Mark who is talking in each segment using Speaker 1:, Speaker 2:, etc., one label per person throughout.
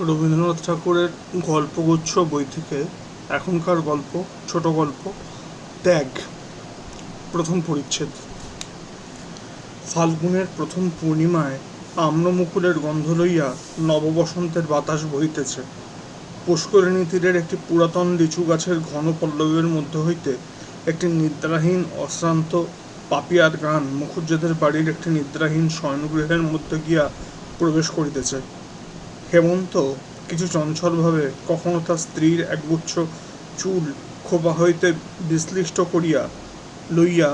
Speaker 1: রবীন্দ্রনাথ ঠাকুরের গল্পগুচ্ছ বই থেকে এখনকার গল্প, ছোট গল্প, ত্যাগ, প্রথম পরিচ্ছেদ। ফাল্গুনের প্রথম পূর্ণিমায় আম্রমুকুলের গন্ধ লইয়া নববসন্তের বাতাস বহিতেছে। পুষ্করিণী তীরের একটি পুরাতন লিচু গাছের ঘন পল্লবের মধ্য হইতে একটি নিদ্রাহীন, অশ্রান্ত, পাপিয়ার গান মুখুজ্জেদের বাড়ির একটি নিদ্রাহীন শয়নগৃহের মধ্যে গিয়া প্রবেশ করিতেছে। হেমন্ত কিছু চঞ্চলভাবে কখনো তার স্ত্রীর একগুচ্ছ চুল খোপা হইতে বিশ্লিষ্ট করিয়া লইয়া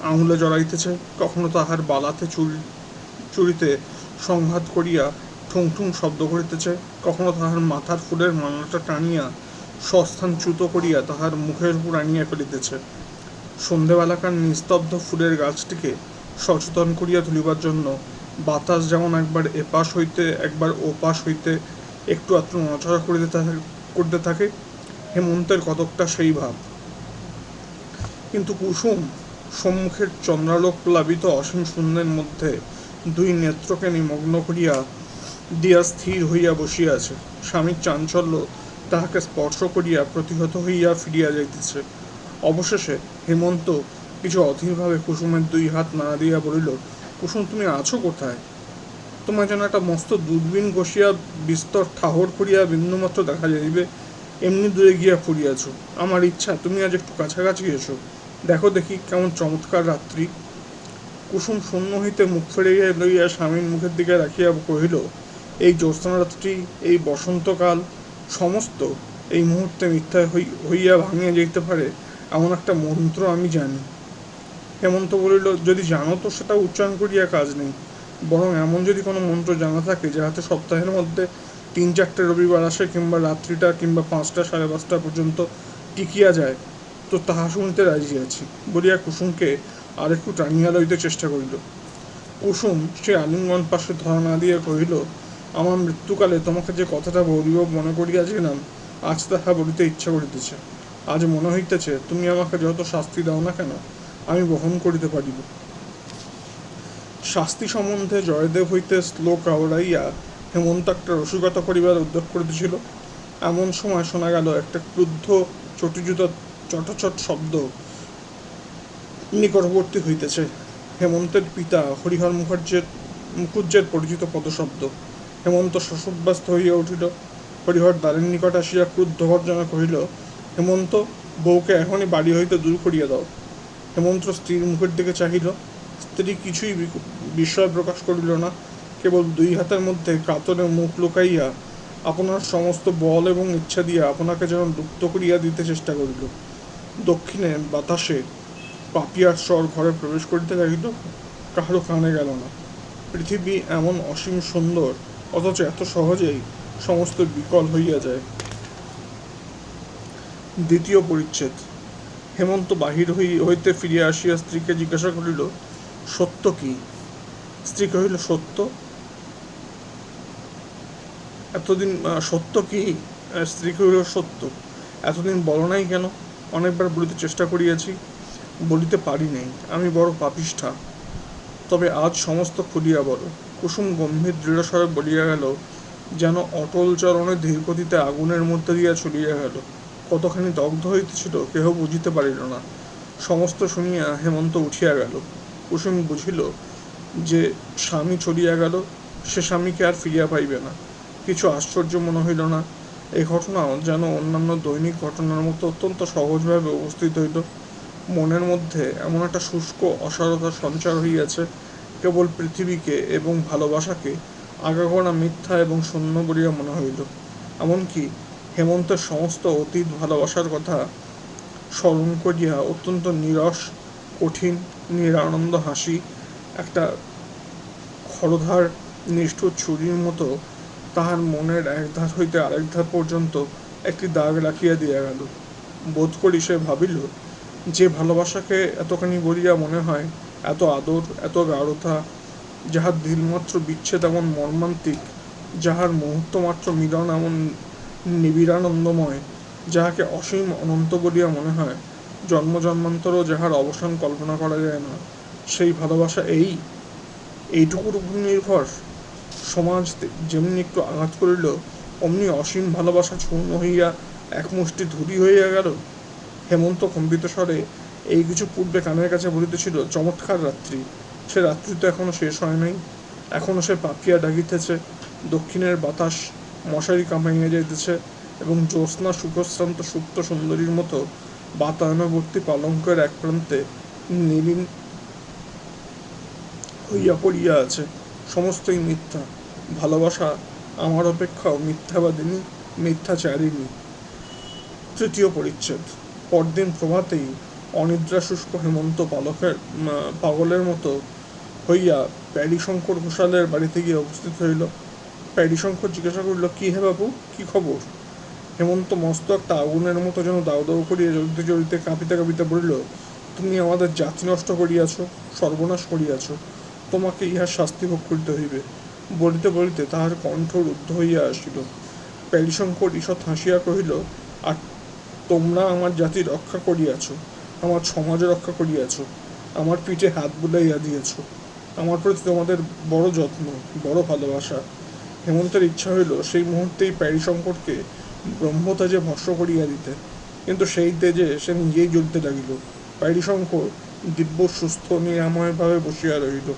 Speaker 1: আঙুলে জড়াইতেছে, কখনো তাহার বালাতে চুল, চুরিতে সংঘাত করিয়া ঠুং ঠুং শব্দ করিতেছে, কখনো তাহার মাথার ফুলের মালাটা টানিয়া সস্থান চ্যুত করিয়া তাহার মুখের উপর আনিয়া ফেলিতেছে। সন্ধেবেলাকার নিস্তব্ধ ফুলের গাছটিকে সচেতন করিয়া তুলিবার জন্য বাতাস যেমন একবার এপাশ হইতে একবার ওপাশ হইতে একটু আত্ম নড়াচড়া করিতে করতে থাকে, হেমন্তের কতকটা সেই ভাব। কিন্তু কুসুম সম্মুখের চন্দ্রালোক প্লাবিত অসীম শূন্যের মধ্যে দুই নেত্রকে নিমগ্ন করিয়া দিয়া স্থির হইয়া বসিয়াছে স্বামীর চাঞ্চল্য তাহাকে স্পর্শ করিয়া প্রতিহত হইয়া ফিরিয়া যাইতেছে। অবশেষে হেমন্ত কিছু অধীরভাবে কুসুমের দুই হাত না দিয়া বলিল কুসুম, তুমি আছো কোথায়? তোমার যেন একটা মস্ত দূরবীন কষিয়া বিস্তর ঠাহর করিয়া বিন্দুমাত্র দেখা যাইবে, এমনি দূরে গিয়া পড়িয়াছ। আমার ইচ্ছা, তুমি আজ একটু কাছাকাছি এসো। দেখো দেখি কেমন চমৎকার রাত্রি। কুসুম শূন্য হইতে মুখ ফিরাইয়া লইয়া স্বামীর মুখের দিকে রাখিয়া কহিল, এই জ্যোৎস্নারাত্রি, এই বসন্তকাল, সমস্ত এই মুহূর্তে মিথ্যা হই- হইয়া ভাঙিয়া যাইতে পারে, এমন একটা মন্ত্র আমি জানি। হেমন্ত বলিল, যদি জানো তো সেটা উচ্চারণ করিয়া কাজ নেই। বরং এমন যদি কোনো মন্ত্র জানা থাকে যাহাতে সপ্তাহের মধ্যে তিন, চারটে রবিবার আসে কিংবা রাত্রিটা কিংবা পাঁচটা, সাড়ে পাঁচটা পর্যন্ত টিকিয়া যায়, তো তাহা শুনিতে রাজি আছি। বলিয়া কুসুমকে আরেকটু টানিয়া লইতে চেষ্টা করিল। কুসুম সে আলিঙ্গন পাশে ধরা দিয়া কহিল, আমার মৃত্যুকালে তোমাকে যে কথাটা বলিব মনে করিয়াছিলাম আজ তাহা বলিতে ইচ্ছা করিতেছে। আজ মনে হইতেছে তুমি আমাকে যত শাস্তি দাও না কেন আমি বহন করিতে পারিব। শাস্তি সম্বন্ধে জয়দেব হইতে শ্লোক আওড়াইয়া হেমন্ত একটা রসিকতা করিবার উদ্যোগ করিতেছিল। এমন সময় শোনা গেল একটা ক্রুদ্ধ, চটিজুত, চটচট শব্দ নিকটবর্তী হইতেছে। হেমন্তের পিতা হরিহর মুখার্জের, মুখুজ্জের পরিচিত পদশব্দ। হেমন্ত শশব্যস্ত হইয়া উঠিল। হরিহর দ্বারের নিকট আসিয়া ক্রুদ্ধ গর্জনা কহিল, হেমন্ত, বউকে এখনই বাড়ি হইতে দূর করিয়া দাও। হেমন্ত স্ত্রীর মুখের দিকে চাহিল। স্ত্রী কিছুই বিস্ময় প্রকাশ করিল না। কেবল দুই হাতের মধ্যে কাতরে মুখ লুকাইয়া আপনার সমস্ত বল এবং ইচ্ছা দিয়া আপনাকে যেন লুপ্ত করিয়া দিতে চেষ্টা করিল। দক্ষিণে বাতাসে পাপিয়ার স্বর ঘরে প্রবেশ করিতে লাগিল। কাহারও কানে গেল না। পৃথিবী এমন অসীম সুন্দর, অথচ এত সহজেই সমস্ত বিকল হইয়া যায়। দ্বিতীয় পরিচ্ছেদ। হেমন্ত বাহির হই, হইতে ফিরিয়া আসিয়া স্ত্রীকে জিজ্ঞাসা করিল, সত্য কি? স্ত্রী কহিল, সত্য? এতদিন সত্য কি? স্ত্রী কহিল, সত্য। এতদিন বলো নাই কেন? অনেকবার বলিতে চেষ্টা করিয়াছি, বলিতে পারি নাই। আমি বড় পাপিষ্ঠা। তবে আজ সমস্ত খুলিয়া বলো। কুসুম গম্ভীর দৃঢ়স্বরে বলিয়া গেল, যেন অটল চরণে ধীরগতিতে আগুনের মধ্যে দিয়া চলিয়া গেল। কতখানি দগ্ধ হইতেছিল কেহ বুঝিতে পারিল না। সমস্ত শুনিয়া হেমন্ত উঠিয়া গেল। কুসুম বুঝিল যে স্বামী চলিয়া গেল, সে স্বামীকে আর ফিরিয়া পাইবে না। কিছু আশ্চর্য মনে হইল না। এই ঘটনাও যেন অন্যান্য দৈনিক ঘটনার মতো অত্যন্ত সহজভাবে উপস্থিত হইল। মনের মধ্যে এমন একটা শুষ্ক অসারতার সঞ্চার হইয়াছে, কেবল পৃথিবীকে এবং ভালোবাসাকে আগাগোড়া মিথ্যা এবং শূন্য বলিয়া মনে হইল। এমনকি হেমন্তের সমস্ত অতীত ভালোবাসার কথা স্মরণ করিয়া অত্যন্ত নিরস, কঠিন, নিরানন্দ হাসি, একটা খরধার নিষ্ঠুর ছুরির মতো তাহার মনের এক ধার হইতে আরেক ধার পর্যন্ত একটি দাগ রাখিয়া দিয়া গেল। বোধ করি সে ভাবিল, যে ভালোবাসাকে এতখানি বলিয়া মনে হয়, এত আদর, এত গাঢ়তা, যাহার দিলমাত্র বিচ্ছেদ এমন মর্মান্তিক, যাহার মুহূর্তমাত্র মিলন এমন নিবিড়ানন্দময়, যাহাকে অসীম অনন্ত বলিয়া মনে হয়, জন্ম জন্মান্তরও যাহার অবসান কল্পনা করা যায় না। সেই ভালোবাসা এই? এইটুকুর উপর নির্ভর। সমাজ যেমনি একটু আঘাত করিল, অমনি অসীম ভালোবাসা চূর্ণ হইয়া এক মুষ্টি ধুরি হইয়া গেল। হেমন্ত কম্পিত স্বরে এই কিছু পূর্বে কানের কাছে বলিতেছিল, চমৎকার রাত্রি। সে রাত্রি তো এখনও শেষ হয় নাই। এখনও সে পাপিয়া ডাকিতেছে। দক্ষিণের বাতাস মশারি কামাইয়া যাইতেছে এবং জ্যোৎস্না, সুখশ্রান্ত, সুপ্ত সুন্দরীর মতো বাতায়নবর্তী পালঙ্কের এক প্রান্তে নীলিন হইয়া পড়িয়া আছে। সমস্তই মিথ্যা। ভালোবাসা আমার অপেক্ষাও মিথ্যাবাদিনী, মিথ্যাচারিণী। তৃতীয় পরিচ্ছেদ। পরদিন প্রভাতেই অনিদ্রা শুষ্ক হেমন্ত পালকের পাগলের মতো হইয়া প্যারিশঙ্কর ঘোষালের বাড়িতে গিয়ে উপস্থিত হইল। প্যারিশঙ্কর জিজ্ঞাসা করিল, কি হে বাবু কি খবর? হেমন্ত মস্ত একটা আগুনের মতো যেন দাউ দাউ করিয়া জড়িতে জড়িতে কাঁপিতে কাঁপিতে বলিল, তুমি আমাদের জাতি নষ্ট করিয়াছ, সর্বনাশ করিয়াছ। তোমাকে ইহার শাস্তি ভোগ করিতে হইবে। বলিতে বলিতে তাহার কণ্ঠ রুদ্ধ হইয়া আসিল। প্যারিশঙ্কর ঈষৎ হাসিয়া কহিল, আর তোমরা আমার জাতি রক্ষা করিয়াছ, আমার সমাজ রক্ষা করিয়াছ, আমার পিঠে হাত বুলাইয়া দিয়েছ। আমার প্রতি তোমাদের বড় যত্ন, বড় ভালোবাসা। হেমন্তের ইচ্ছা হইল সেই মুহূর্তেই প্যারিশঙ্করকে ব্রহ্মতাজে ভস্ম করিয়া দিতে কিন্তু সেই তেজে সে নিজেই জ্বলতে লাগিল। প্যারিশঙ্কর দিব্য সুস্থ নিরাময়ভাবে বসিয়া রহিল।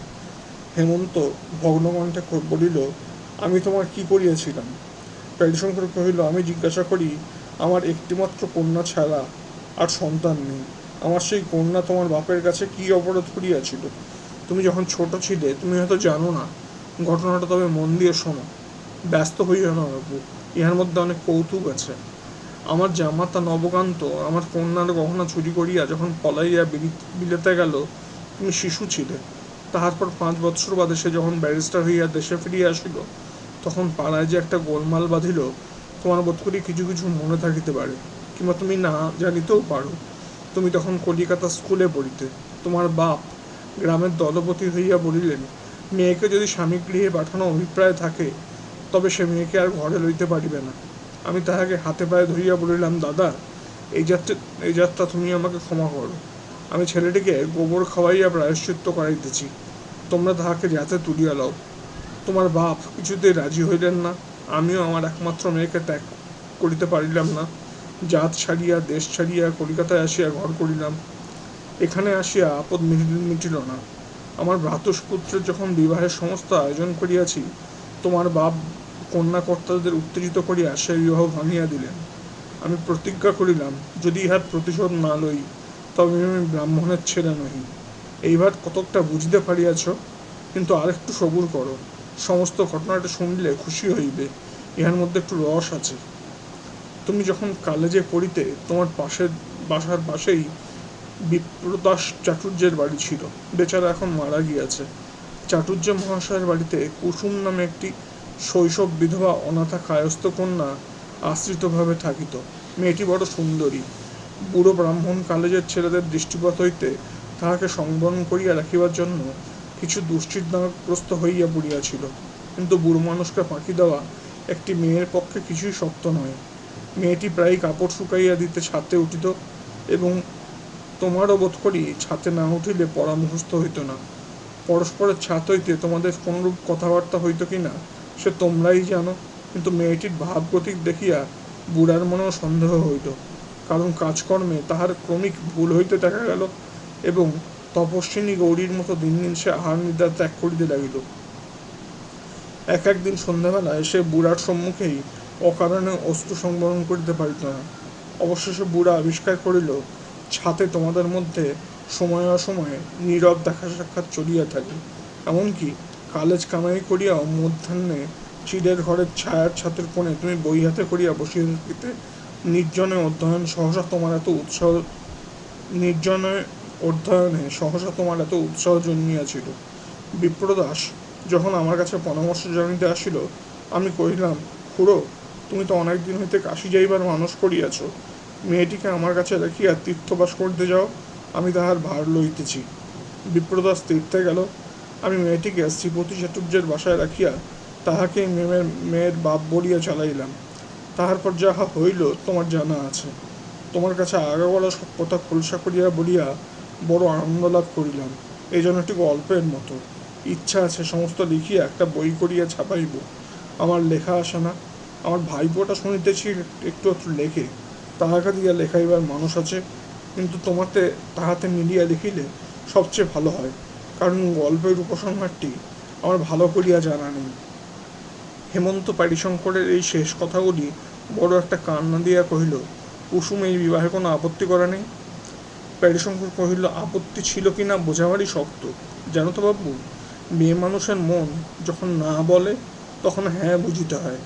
Speaker 1: হেমন্ত ভগ্নকণ্ঠে বলিল, আমি তোমার কি করিয়াছিলাম? প্যারিশঙ্কর কহিল, আমি জিজ্ঞাসা করি, আমার একটিমাত্র কন্যা ছাড়া আর সন্তান নেই। আমার সেই কন্যা তোমার বাপের কাছে কি অপরাধ করিয়াছিল? তুমি যখন ছোট ছিলে, তুমি হয়তো জানো না ঘটনাটা তবে মন দিয়ে শোনো। ব্যস্ত হইও না বাবু, ইহার মধ্যে অনেক কৌতুক আছে। আমার জামাতা নবকান্ত আমার কন্যার গহনা চুরি করিয়া যখন পলাইয়া বিলি- বিলেতে গেল তুমি শিশু ছিলে তাহার পর পাঁচ বৎসর বাদে সে যখন ব্যারিস্টার হইয়া দেশে ফিরিয়া আসিল, তখন পাড়ায় যে একটা গোলমাল বাঁধিল, তোমার বোধ করি কিছু কিছু মনে থাকিতে পারে, কিংবা তুমি না জানিতেও পারো। তুমি তখন কলিকাতা স্কুলে পড়িতে, তোমার বাপ গ্রামের দলপতি হইয়া বলিলেন মেয়েকে যদি স্বামী গৃহে পাঠানো অভিপ্রায় থাকে, তবে সে মেয়েকে আর ঘরে লইতে পারিবে না। আমি তাহাকে হাতে পায়ে ধরিয়া বলিলাম, দাদা, এই যাত্রা এই যাত্রা তুমি আমাকে ক্ষমা করো। আমি ছেলেটিকে গোবর খাওয়াইয়া প্রায়শ্চিত্ত করাইতেছি। তোমরা তাহাকে যাতে তুলিয়া লও। তোমার বাপ কিছুতেই রাজি হইলেন না। আমিও আমার একমাত্র মেয়েকে ত্যাগ করিতে পারিলাম না। জাত ছাড়িয়া, দেশ ছাড়িয়া, কলিকাতায় আসিয়া ঘর করিলাম। এখানে আসিয়া আপদ মিটিল না। আমার ভ্রাতুষ্পুত্রের যখন বিবাহের সমস্ত আয়োজন করিয়াছি, তোমার বাপ কন্যাকর্তাদের উত্তেজিত করিয়া সে বিবাহ ভাঙিয়া দিলেন। আমি প্রতিজ্ঞা করিলাম, যদি ইহার প্রতিশোধ না লই, তবে আমি ব্রাহ্মণের ছেলে নহি। এইবার কতকটা বুঝিতে পারিয়াছ, কিন্তু আরেকটু সবুর করো। সমস্ত ঘটনাটা শুনলে খুশি হইবে, ইহার মধ্যে একটু রস আছে। তুমি যখন কালেজে পড়িতে তোমার পাশের বাসার পাশেই বিপ্রদাস চাটুর্যের বাড়ি ছিল। বেচারা এখন মারা গিয়াছে। চাটুর্য মহাশয়ের বাড়িতে কুসুম নামে একটি শৈশব বিধবা অনাথা কায়স্থ কন্যা আশ্রিতভাবে থাকিত। মেয়েটি বড় সুন্দরী। বুড়ো ব্রাহ্মণ কলেজের ছেলেদের দৃষ্টিপাত হইতে তাহাকে সংবরণ করিয়া রাখিবার জন্য কিছু দুশ্চিন্তাগ্রস্ত হইয়া পড়িয়াছিল। কিন্তু বুড়ো মানুষকে ফাঁকি দেওয়া একটি মেয়ের পক্ষে কিছুই শক্ত নয়। মেয়েটি প্রায় কাপড় শুকাইয়া দিতে ছাতে উঠিত এবং তোমারও বোধ করি ছাতে না উঠিলে পড়া মুখস্থ হইত না। পরস্পরের ছাত হইতে তোমাদের কোনরূপ কথাবার্তা হইত কি না সে তোমরাই জানো। কিন্তু মেয়েটির ভাবগতিক দেখিয়া বুড়ার মনেও সন্দেহ হইল। কারণ কাজকর্মে তাহার ক্রমিক ভুল হইতে দেখা গেল এবং তপস্বিনী গৌরীর মতো দিন দিন সে আহার নিদ্রা ত্যাগ করিতে লাগিল। এক একদিন সন্ধ্যাবেলায় সে বুড়ার সম্মুখেই অকারণে অস্ত্র সংবরণ করিতে পারিত না। অবশেষে বুড়া আবিষ্কার করিল ছাতে তোমাদের মধ্যে সময় অসময়ে নীরব দেখা সাক্ষাৎ চলিয়া থাকে। এমনকি কালেজ কামাই করিয়াও মধ্যাহ্নে চিড়ের ঘরের ছায়ার ছাতের কোণে তুমি বই হাতে করিয়া বসিয়া থাকিতে। নির্জনে অধ্যয়ন সহসা তোমার এত উৎসাহ, নির্জনে অধ্যয়নে সহসা তোমার এত উৎসাহ জন্মিয়াছিল। বিপ্রদাস, যখন আমার কাছে পরামর্শ জানিতে আসিল, আমি কহিলাম, খুড়ো, তুমি তো অনেক দিন হইতে কাশি যাইবার মানুষ করিয়াছ। মেয়েটিকে আমার কাছে রাখিয়া তীর্থবাস করিতে যাও, আমি তাহার ভার লইতেছি। বিপ্রদাস তীর্থে গেল। আমি মেয়েটিকে শ্রীপতি চাটুর্যের বাসায় রাখিয়া তাহাকে মেয়ের মেয়ের বাপ বলিয়া চালাইলাম। তাহার পর যাহা হইল, তোমার জানা আছে। তোমার কাছে আগাগোড়া সব কথা খোলসা করিয়া বলিয়া বড় আনন্দ লাভ করিলাম। এই জন্য একটি গল্পের মতো। ইচ্ছা আছে সমস্ত লিখিয়া একটা বই করিয়া ছাপাইব। আমার লেখা আসে না। আমার ভাইপোটা শুনিতেছি একটু একটু লেখে। তাহাকে দিয়া লেখাইবার মানুষ আছে, কিন্তু তোমাতে তাহাতে মিলিয়া দেখিলে সবচেয়ে ভালো হয়, কারণ গল্পের উপসংহারটি আমার ভালো করিয়া জানা নেই। হেমন্ত পারিশঙ্করের এই শেষ কথাগুলি বড় একটা কান্না দিয়া কহিল, কুসুম, এই বিবাহে কোনো আপত্তি করা নেই? প্যারিশঙ্কর কহিল, আপত্তি ছিল কি না বোঝাবারই শক্ত। জানো তো বাবু, মেয়ে মানুষের মন যখন না বলে, তখন হ্যাঁ বুঝিতে হয়।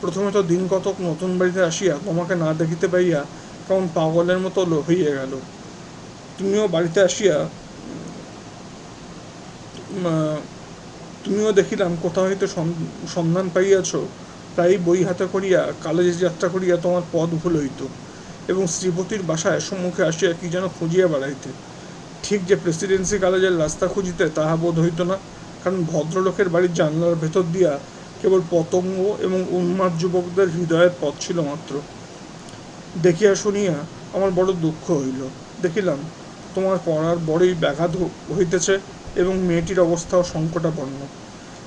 Speaker 1: প্রথমে তো দিন কতক নতুন বাড়িতে আসিয়া তোমাকে না দেখিতে পাইয়া কেমন পাগলের মতো হইয়া গেল। তুমিও বাড়িতে আসিয়া তুমিও দেখিলাম কোথা হইতে সন্ধান পাইয়াছ। তাই বই হাতে করিয়া, কালেজে যাত্রা করিয়া তোমার পথ ভুল হইত এবং শ্রীপতির বাসায় সম্মুখে আসিয়া কি যেন খুঁজিয়া বেড়াইতে। ঠিক যে প্রেসিডেন্সি কলেজের রাস্তা খুঁজিতে তাহা বোধ হইত না, কারণ ভদ্রলোকের বাড়ির জানলার ভেতর দিয়া কেবল পতঙ্গ এবং উন্মাদ যুবকদের হৃদয়ের পথ ছিল মাত্র। দেখিয়া শুনিয়া আমার বড় দুঃখ হইল। দেখিলাম, তোমার পড়ার বড়ই ব্যাঘাত হইতেছে এবং মেয়েটির অবস্থাও সংকটাপন্ন।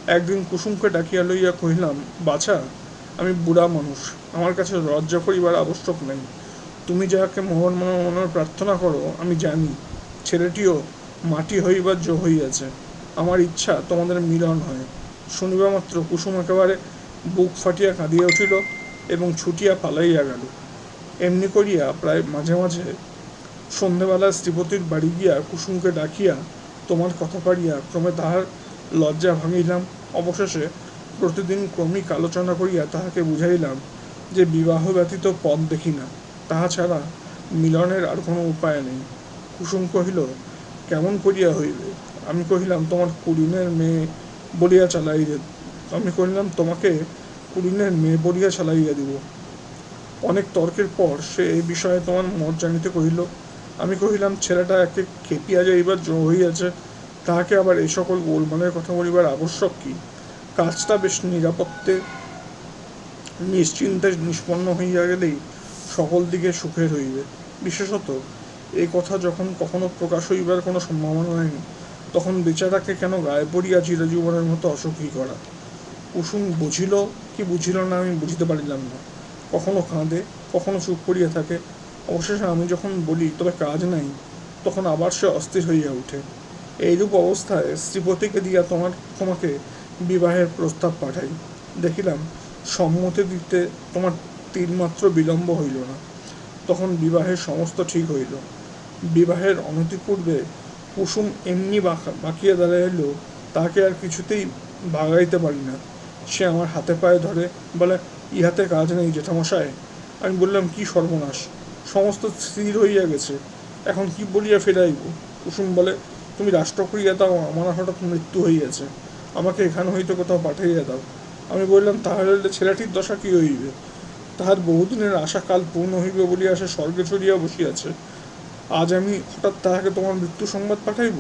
Speaker 1: একদিন কুসুমকে ডাকিয়া লইয়া কহিলাম, বাছা, আমি বুড়া মানুষ, আমার কাছে লজ্জা করিবার আবশ্যক নেই। তুমি যাহাকে মোহন মনে মনে প্রার্থনা করো, আমি জানি, ছেলেটিও মাটি হইবার জো হইয়াছে। আমার ইচ্ছা তোমাদের মিলন হয়। শুনিবা মাত্র কুসুম একেবারে বুক ফাটিয়া কাঁদিয়া উঠিল এবং ছুটিয়া পালাইয়া গেল। এমনি করিয়া প্রায় মাঝে মাঝে সন্ধেবেলা শ্রীপতির বাড়ি গিয়া কুসুমকে ডাকিয়া তোমার কথা পাড়িয়া ক্রমে তাহার লজ্জা ভাঙিলাম। অবশেষে প্রতিদিন ক্রমিক আলোচনা করিয়া তাহাকে বুঝাইলাম যে বিবাহ ব্যতীত পথ দেখি না, তাহা ছাড়া মিলনের আর কোনো উপায় নেই। কুসুম কহিল, কেমন করিয়া হইবে? আমি কহিলাম, তোমার কুড়িনের মেয়ে বলিয়া চালাইয়া আমি কহিলাম, তোমাকে কুড়িনের মেয়ে বলিয়া চালাইয়া দিব। অনেক তর্কের পর সে এই বিষয়ে তোমার মত জানিতে কহিল। আমি কহিলাম, ছেলেটা একে খেপিয়া যাইবার হইয়াছে, তাহাকে আবার এই সকল গোলমালের কথা বলিবার আবশ্যক কি? কাজটা বেশ নিরাপত্তে, নিশ্চিন্তে নিষ্পন্ন হইয়া গেলেই সকল দিকে সুখের হইবে। বিশেষত এই কথা যখন কখনো প্রকাশ হইবার কোনো সম্ভাবনা নাই তখন বেচারাকে কেন গায়ে পড়িয়া চিরজীবনের মতো অসুখী করা? কুসুম বুঝিল, কি বুঝিল না আমি বুঝিতে পারিলাম না। কখনো কাঁদে, কখনো চুপ করিয়া থাকে। অবশেষে আমি যখন বলি, তবে কাজ নাই, তখন আবার সে অস্থির হইয়া ওঠে এইরূপ অবস্থায় শ্রীপতিকে দিয়া তোমার তোমাকে বিবাহের প্রস্তাব পাঠাই। দেখিলাম, সম্মতি দিতে তোমার তিনমাত্র বিলম্ব হইল না। তখন বিবাহের সমস্ত ঠিক হইল। বিবাহের অনতিপূর্বে কুসুম এমনি বাঁকা- বাঁকিয়া দাঁড়াইল তাকে আর কিছুতেই ভাগাইতে পারি না। সে আমার হাতে পায়ে ধরে, বলে ইহাতে কাজ নেই, জেঠামশায়। আমি বললাম, কি সর্বনাশ! সমস্ত স্থির হইয়া গেছে। এখন কি বলিয়া ফেরাইব? কুসুম বলে, তুমি রাষ্ট্র করিয়া দাও, আমার হঠাৎ মৃত্যু হইয়াছে। আমাকে এখান হইতে কোথাও পাঠাইয়া দাও। আমি বললাম, তাহলে ছেলেটির দশা কি হইবে? তাহার বহুদিনের আশা কাল পূর্ণ হইবে বলিয়া সে স্বর্গে চড়িয়া বসিয়াছে। আজ আমি হঠাৎ তাহাকে তোমার মৃত্যু সংবাদ পাঠাইব।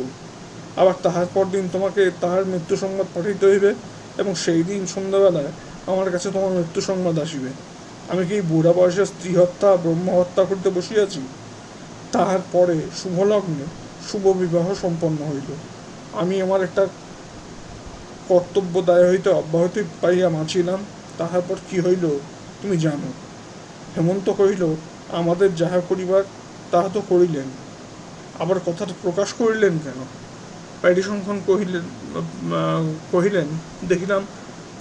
Speaker 1: আবার তাহার পর দিন তোমাকে তাহার মৃত্যু সংবাদ পাঠাইতে হইবে এবং সেই দিন সন্ধ্যাবেলায় আমার কাছে তোমার মৃত্যু সংবাদ আসিবে। আমি কি বুড়া বয়সে স্ত্রী হত্যা, ব্রহ্ম হত্যা করিতে বসিয়াছি? তাহার পরে শুভ লগ্নে শুভ বিবাহ সম্পন্ন হইল। আমি আমার একটা কর্তব্য দায় হইতে অব্যাহতি পাইয়া বাঁচিলাম। তাহার পর কি হইল তুমি জানো। হেমন্ত কহিল, আমাদের যাহা করিবার তাহা তো করিলেন। আবার কথাটা প্রকাশ করিলেন কেন? প্যারিসংখ্যন কহিলেন কহিলেন, দেখিলাম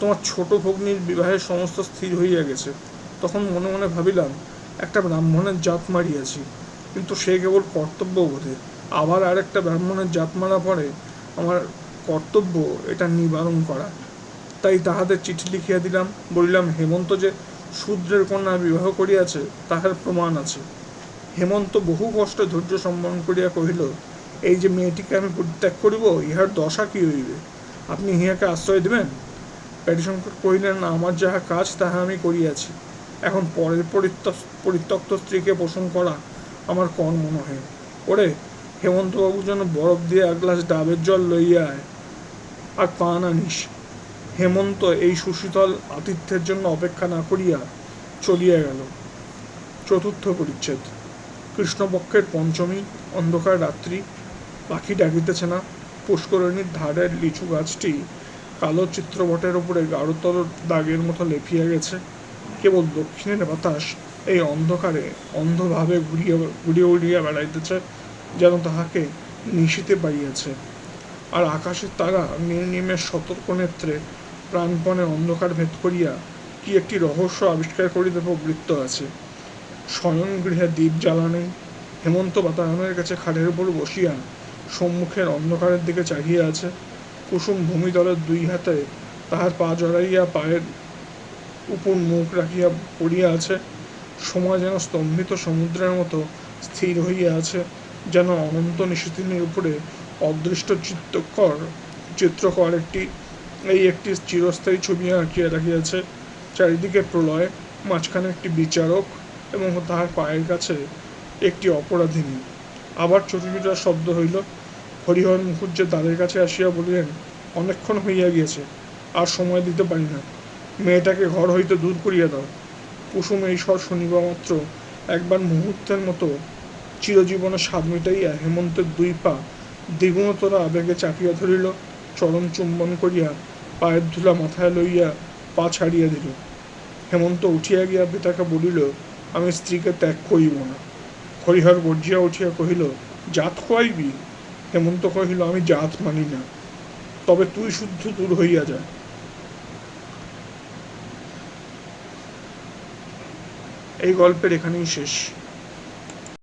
Speaker 1: তোমার ছোট ভগ্নির বিবাহের সমস্ত স্থির হইয়া গেছে। তখন মনে মনে ভাবিলাম, একটা ব্রাহ্মণের জাত মারিয়াছি, কিন্তু সে কেবল কর্তব্য বোধে। আবার আর একটা ব্রাহ্মণের জাত মারা পরে আমার কর্তব্য এটা নিবারণ করা। তাই তাহাদের চিঠি লিখিয়া দিলাম, বলিলাম, হেমন্ত যে শূদ্রের কন্যা বিবাহ করিয়াছে, তাহার প্রমাণ আছে। হেমন্ত বহু কষ্টে ধৈর্য সম্মান করিয়া কহিল, এই যে মেয়েটিকে আমি পরিত্যাগ করিব, ইহার দশা কি হইবে? আপনি ইহাকে আশ্রয় দিবেন? প্যারিশঙ্কর কহিলেন, না, আমার যাহা কাজ, তাহা আমি করিয়াছি। এখন পরের পরিত্য- পরিত্যক্ত স্ত্রীকে পোষণ করা আমার কর্ম নহে ওরে, হেমন্তবাবু যেন বরফ দিয়ে এক গ্লাস ডাবের জল লইয়া আয়। আর পান আনিস হেমন্ত এই সুশীতল আতিথ্যের জন্য অপেক্ষা না করিয়া চলিয়া গেল। চতুর্থ পরিচ্ছেদ। কৃষ্ণপক্ষের পঞ্চমী, অন্ধকার রাত্রি, পাখি ডাকিতেছে না, পুষ্করিণীর ধারের লিচু গাছটি কালো চিত্রপটের উপরে গাঢ়তর দাগের মতো লেপিয়া গেছে। কেবল দক্ষিণের বাতাস এই অন্ধকারে অন্ধভাবে ঘুরিয়ে ঘুরিয়ে উড়িয়ে বেড়াইতেছে, যেন তাহাকে নিশিতে পাইয়াছে। আর আকাশের তারা নির্নিমেষ সতর্ক নেত্রে প্রাণপণে অন্ধকার ভেদ করিয়া কি একটি রহস্য আবিষ্কার করিতে প্রবৃত্ত আছে? শয়ন গৃহে দ্বীপ জ্বালা নেই হেমন্ত বাতায়নের কাছে খাটের উপর বসিয়া সম্মুখের অন্ধকারের দিকে চাহিয়া আছে। কুসুম ভূমিতলের দুই হাতে তাহার পা জড়াইয়া পায়ের উপর মুখ রাখিয়া পড়িয়া আছে। সময় যেন স্তম্ভিত সমুদ্রের মতো স্থির হইয়া আছে, যেন অনন্ত নিশিদিনের উপরে অদৃষ্ট চিত্তকর চিত্রকর একটি, এই একটি চিরস্থায়ী ছবি আঁকিয়া রাখিয়াছে। চারিদিকে প্রলয়, মাঝখানে একটি বিচারক এবং তাহার পায়ের কাছে একটি অপরাধিনী আবার ছোট শব্দ হইল, হরিহর মুখুজ্জে দ্বারের কাছে আসিয়া বলিলেন, অনেকক্ষণ হইয়া গিয়েছে, আর সময় দিতে পারি না। মেয়েটাকে ঘর হইতে দূর করিয়া দাও। কুসুম এই স্বর শুনিবা মাত্র একবার মুহূর্তের মতো চিরজীবনে স্বাদ মিটাইয়া হেমন্তের দুই পা দ্বিগুণতর আবেগে চাপিয়া ধরিল চরম চুম্বন করিয়া পায়ের ধুলা মাথায় লইয়া পা ছাড়িয়া দিল। হেমন্ত উঠিয়া গিয়া পিতাকে বলিল আমি স্ত্রীকে ত্যাগ করিব না। হরিহর গর্জিয়া উঠিয়া কহিল, জাত খোয়াইবি হেমন্ত কহিল, আমি জাত মানি না। তবে তুই শুদ্ধ দূর হইয়া যা। এই গল্পের এখানেই শেষ।